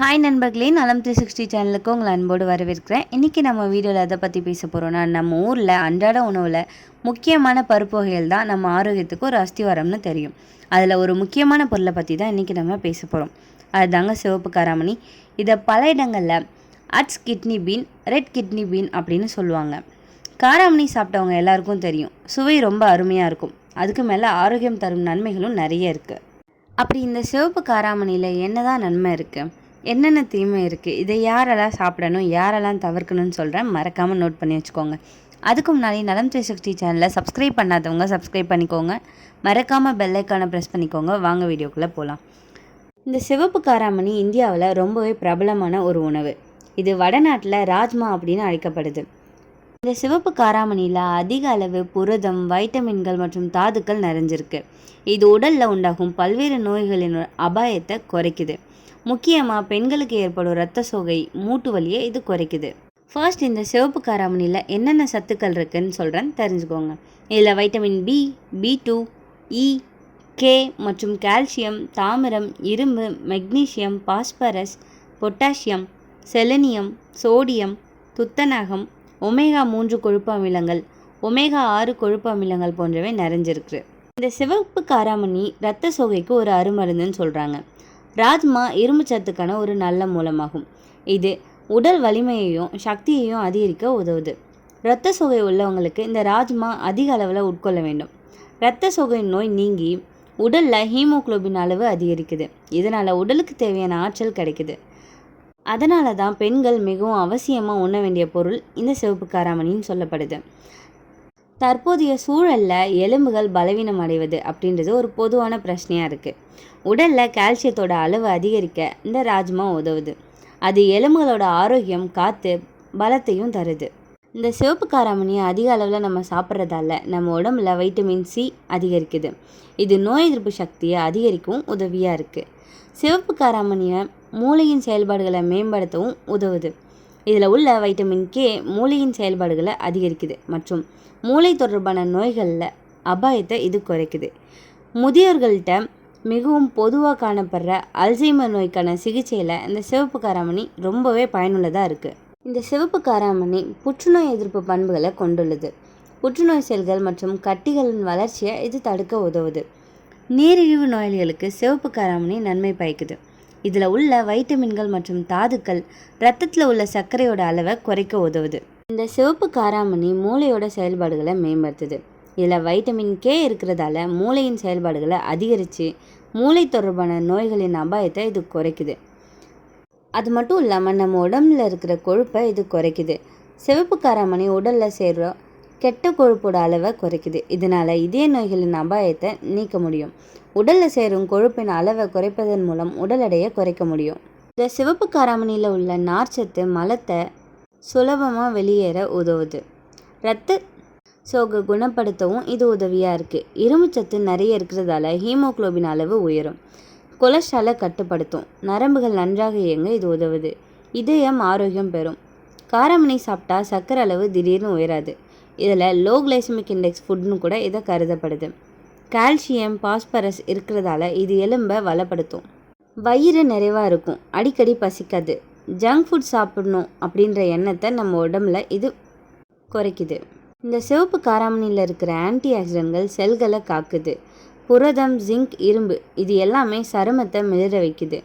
Hi நண்பர்களே. நலம் three sixty சேனலுக்கு உங்களை அன்போடு வரவேற்கிறேன். இன்றைக்கி நம்ம வீடியோவில் எதை பற்றி பேச போகிறோன்னா நம்ம ஊரில் அன்றாட உணவில் முக்கியமான பருப்பு வகைகள் தான் நம்ம ஆரோக்கியத்துக்கு ஒரு அஸ்திவாரம்னு தெரியும். அதில் ஒரு முக்கியமான பொருளை பற்றி தான் இன்றைக்கி நம்ம பேச போகிறோம் அதுதாங்க சிவப்பு காராமணி. இதை பல இடங்களில் ads kidney bean red kidney bean அப்படின்னு சொல்லுவாங்க. காராமணி சாப்பிட்டவங்க எல்லாருக்கும் தெரியும். சுவை ரொம்ப அருமையாக இருக்கும். அதுக்கு மேலே ஆரோக்கியம் தரும் நன்மைகளும் நிறைய இருக்குது அப்படி இந்த சிவப்பு காராமணியில் என்னதான் நன்மை இருக்குது என்னென்ன தீமை இருக்குது இதை யாரெல்லாம் சாப்பிடணும்? யாரெல்லாம் தவிர்க்கணும்னு சொல்கிறேன் மறக்காமல் நோட் பண்ணி வச்சுக்கோங்க. அதுக்கு முன்னாடி நலம் த்ரீ சிக்ஸ்டி சேனலை சப்ஸ்கிரைப் பண்ணாதவங்க சப்ஸ்கிரைப் பண்ணிக்கோங்க. மறக்காமல் பெல்லைக்கானை ப்ரெஸ் பண்ணிக்கோங்க. வாங்க வீடியோக்குள்ளே போகலாம் இந்த சிவப்பு காராமணி இந்தியாவில் ரொம்பவே பிரபலமான ஒரு உணவு. இது வடநாட்டில் ராஜ்மா அப்படின்னு அழைக்கப்படுது. இந்த சிவப்பு காராமணியில் அதிக அளவு புரதம் வைட்டமின்கள் மற்றும் தாதுக்கள் நிறைஞ்சிருக்கு. இது உடலில் உண்டாகும் பல்வேறு நோய்களின் அபாயத்தை குறைக்குது. முக்கியமாக பெண்களுக்கு ஏற்படும் இரத்த சோகை மூட்டு வலியை இது குறைக்குது. ஃபர்ஸ்ட் இந்த சிவப்பு காராமணியில் என்னென்ன சத்துக்கள் இருக்குன்னு சொல்கிறேன் தெரிஞ்சுக்கோங்க. இதில் vitamin B B two E K மற்றும் கால்சியம் தாமிரம் இரும்பு magnesium phosphorus potassium selenium sodium துத்தநாகம் ஒமேகா மூன்று கொழுப்பு அமிலங்கள் ஒமேகா ஆறு கொழுப்பு அமிலங்கள் போன்றவை நிறைஞ்சிருக்கு. இந்த சிவப்பு காராமணி இரத்த சோகைக்கு ஒரு அருமருந்துன்னு சொல்கிறாங்க ராஜ்மா இரும்பு சத்துக்கான ஒரு நல்ல மூலமாகும். இது உடல் வலிமையையும் சக்தியையும் அதிகரிக்க உதவுது. இரத்த சோகை உள்ளவங்களுக்கு இந்த ராஜ்மா அதிக அளவில் உட்கொள்ள வேண்டும். இரத்த சோகை நோய் நீங்கி உடலில் ஹீமோகுளோபின் அளவு அதிகரிக்குது. இதனால் உடலுக்கு தேவையான ஆற்றல் கிடைக்குது. அதனால தான் பெண்கள் மிகவும் அவசியமாக உண்ண வேண்டிய பொருள் இந்த சிவப்பு காராமணின்னு சொல்லப்படுது. தற்போதைய சூழலில் எலும்புகள் பலவீனம் அடைவது அப்படின்றது ஒரு பொதுவான பிரச்சனையாக இருக்குது உடலில் கால்சியத்தோட அளவு அதிகரிக்க இந்த ராஜ்மா உதவுது. அது எலும்புகளோட ஆரோக்கியம் காத்து பலத்தையும் தருது. இந்த சிவப்பு காராமணியை அதிக அளவில் நம்ம சாப்பிட்றதால நம்ம உடம்புல வைட்டமின் சி அதிகரிக்குது. இது நோய் எதிர்ப்பு சக்தியை அதிகரிக்கவும் உதவியாக இருக்குது சிவப்பு காராமணியை மூளையின் செயல்பாடுகளை மேம்படுத்தவும் உதவுது. இதில் உள்ள வைட்டமின் கே மூளையின் செயல்பாடுகளை அதிகரிக்குது மற்றும் மூளை தொடர்பான நோய்களில் அபாயத்தை இது குறைக்குது. முதியோர்கள்ட்ட மிகவும் பொதுவாக காணப்படுற அல்சைமர் நோய்க்கான சிகிச்சையில் இந்த சிவப்பு காராமணி ரொம்பவே பயனுள்ளதாக இருக்குது இந்த சிவப்பு காராமணி புற்றுநோய் எதிர்ப்பு பண்புகளை கொண்டுள்ளது. புற்றுநோய் செல்கள் மற்றும் கட்டிகளின் வளர்ச்சியை இது தடுக்க உதவுது. நீரிழிவு நோயாளிகளுக்கு சிவப்பு காராமணி நன்மை பயக்குது. இதில் உள்ள வைட்டமின்கள் மற்றும் தாதுக்கள் ரத்தத்தில் உள்ள சர்க்கரையோட அளவை குறைக்க உதவுது. இந்த சிவப்பு காராமணி மூளையோட செயல்பாடுகளை மேம்படுத்துது. இதில் வைட்டமின் கே இருக்கிறதால மூளையின் செயல்பாடுகளை அதிகரித்து மூளை தொடர்பான நோய்களின் அபாயத்தை இது குறைக்குது. அது மட்டும் இல்லாமல் நம்ம உடம்புல இருக்கிற கொழுப்பை இது குறைக்குது. சிவப்பு காராமணி உடலில் சேர்கிற கெட்ட கொழுப்போட அளவை குறைக்குது. இதனால் இதய நோய்களின் அபாயத்தை நீக்க முடியும். உடலில் சேரும் கொழுப்பின் அளவை குறைப்பதன் மூலம் உடல் எடையை குறைக்க முடியும். இந்த சிவப்பு காராமணியில் உள்ள நார்ச்சத்து மலத்தை சுலபமாக வெளியேற உதவுது. இரத்த சோகை குணப்படுத்தவும் இது உதவியாக இருக்குது இரும்புச்சத்து நிறைய இருக்கிறதால ஹீமோக்ளோபின் அளவு உயரும். கொலஸ்ட்ராலை கட்டுப்படுத்தும். நரம்புகள் நன்றாக இயங்க இது உதவுது. இதயம் ஆரோக்கியம் பெறும். காராமணி சாப்பிட்டா சர்க்கரை அளவு திடீர்னு உயராது. இதில் லோ கிளைசமிக் இண்டெக்ஸ் ஃபுட்னு கூட இதை கருதப்படுது. கால்சியம் பாஸ்பரஸ் இருக்கிறதால இது எலும்பை வளப்படுத்தும். வயிறு நிறைவாக இருக்கும். அடிக்கடி பசிக்காது. ஜங்க் ஃபுட் சாப்பிடணும் அப்படின்ற எண்ணத்தை நம்ம உடம்புல இது குறைக்குது. இந்த சிவப்பு காராமணியில் இருக்கிற ஆன்டி ஆக்சிடென்ட்கள் செல்களை காக்குது. புரதம் ஜிங்க் இரும்பு இது எல்லாமே சருமத்தை மிளிர வைக்குது.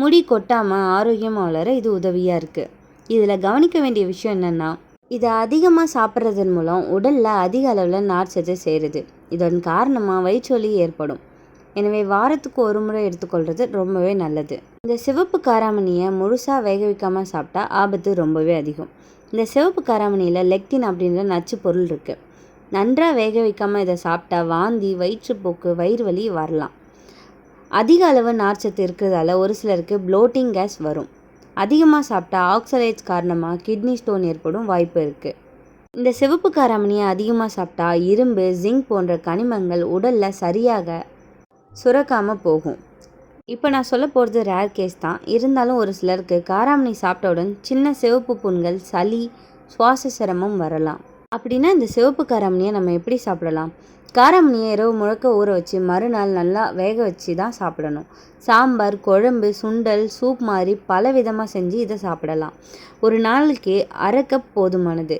முடி கொட்டாமல் ஆரோக்கியமாக வளர இது உதவியாக இருக்குது இதில் கவனிக்க வேண்டிய விஷயம் என்னென்னா இதை அதிகமாக சாப்பிட்றதன் மூலம் உடலில் அதிக அளவில் நார்ச்சத்து சேருது. இதன் காரணமாக வயிற்றொலி ஏற்படும். எனவே வாரத்துக்கு ஒரு முறை எடுத்துக்கொள்கிறது ரொம்பவே நல்லது. இந்த சிவப்பு காராமணியை முழுசாக வேக வைக்காமல் சாப்பிட்டா ஆபத்து ரொம்பவே அதிகம். இந்த சிவப்பு காராமணியில் லெக்டின் அப்படின்ற நச்சு பொருள் இருக்குது நன்றாக வேக வைக்காமல் இதை சாப்பிட்டா வாந்தி வயிற்றுப்போக்கு வயிறு வலி வரலாம். அதிக அளவு நார்ச்சத்து இருக்கிறதால ஒரு சிலருக்கு ப்ளோட்டிங் கேஸ் வரும். அதிகமாக சாப்பிட்டா ஆக்சலைட்ஸ் காரணமாக கிட்னி ஸ்டோன் ஏற்படும் வாய்ப்பு இருக்குது இந்த சிவப்பு காராமணியை அதிகமாக சாப்பிட்டா இரும்பு ஜிங்க் போன்ற கனிமங்கள் உடலில் சரியாக சுரக்காமல் போகும். இப்போ நான் சொல்ல போகிறது ரேர் கேஸ் தான். இருந்தாலும் ஒரு சிலருக்கு காராமணி சாப்பிட்டவுடன் சின்ன சிவப்பு புண்கள் சளி சுவாச சிரமம் வரலாம். அப்படின்னா இந்த சிவப்பு காராமணியை நம்ம எப்படி சாப்பிடலாம்? காரமணியை இரவு முழுக்க ஊற வச்சு மறுநாள் நல்லா வேக வச்சு தான் சாப்பிடணும். சாம்பார் குழம்பு சுண்டல் சூப் மாதிரி பல விதமாக செஞ்சு இதை சாப்பிடலாம். ஒரு நாளைக்கு அரை கப் போதுமானது.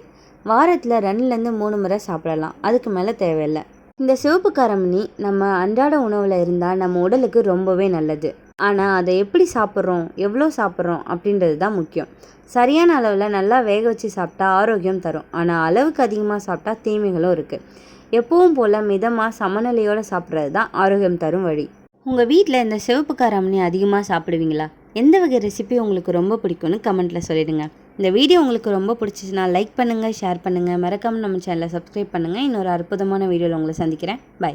வாரத்தில் ரெண்டுலேருந்து மூணு முறை சாப்பிடலாம். அதுக்கு மேலே தேவையில்லை. இந்த சிவப்பு காரமணி நம்ம அன்றாட உணவில் இருந்தால் நம்ம உடலுக்கு ரொம்பவே நல்லது. ஆனால் அதை எப்படி சாப்பிட்றோம்? எவ்வளோ சாப்பிட்றோம்? அப்படின்றது தான் முக்கியம். சரியான அளவில் நல்லா வேக வச்சு சாப்பிட்டா ஆரோக்கியம் தரும். ஆனால் அளவுக்கு அதிகமாக சாப்பிட்டா தீமைகளும் இருக்குது எப்பவும் போல் மிதமாக சமநிலையோடு சாப்பிட்றது தான் ஆரோக்கியம் தரும் வழி. உங்கள் வீட்டில் இந்த சிவப்பு காராமணி அதிகமாக சாப்பிடுவீங்களா? எந்த வகை ரெசிபி உங்களுக்கு ரொம்ப பிடிக்கும்னு கமெண்ட்டில் சொல்லிடுங்க. இந்த வீடியோ உங்களுக்கு ரொம்ப பிடிச்சிச்சுன்னா லைக் பண்ணுங்கள் ஷேர் பண்ணுங்கள் மறக்காமல் நம்ம சேனலை சப்ஸ்கிரைப் பண்ணுங்கள் இன்னொரு அற்புதமான வீடியோவில் உங்களை சந்திக்கிறேன். பை